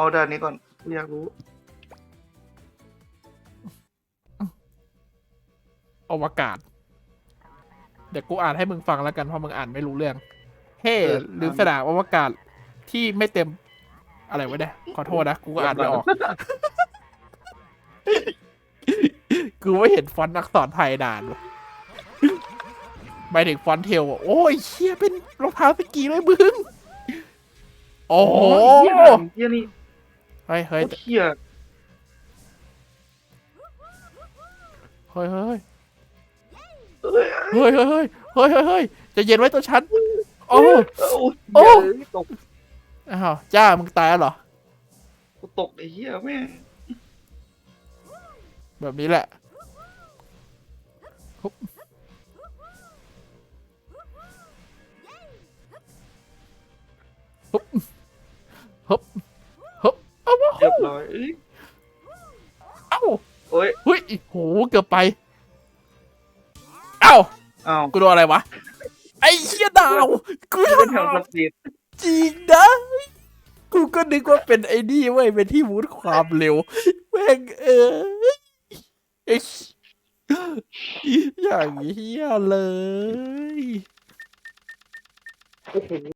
เอาด้านนี้ก่อนกูอยากรู้ อวกาศ เดี๋ยวกูอ่านให้มึงฟังแล้วกันเพราะมึงอ่านไม่รู้เรื่อง เฮ้ลืมสนามอวกาศที่ไม่เต็ม อะไรวะเนี่ยขอโทษนะ กูก็อ่านไม่ออก กูไม่เห็นฟอนต์อักษรไทยนานวะหมายถึงฟอนต์เทลอะโอ้ยเชี่ยเป็นรองเท้าสกีเลยมึง โอ้โหเหี้ยเหี้ยนี่ เฮ้ยเฮ้ยโคตรเหี้ยเฮ้ยเฮ้ยเอ้ยเฮ้ยเฮ้ยเฮ้ยเฮ้ยเฮ้ยเฮ้ยใจะเย็นไว้ตัวฉันโอ้โอ้โอ้เหี้ยตกอ้าวจ้ามึงตายแล้วเหรอกูตกไอ้เหี้ยแม่งแบบนี้แหละฮึบฮึบฮึบฮึบเอ้าเรียบร้อยเอ้ยเอ้าโอ้ยเฮ้ยโหเกือบไป เอ้าอ้าวกูโดนอะไรวะ ไอ้เชี่ยดาวกูกูเป็นแถวสปีดจริงนะกูก็นึกว่าเป็นไอ้นี่เว้ยเป็นที่วูดความเร็วแม่งเออไอ้อย่างเฮียเลยโอ้โห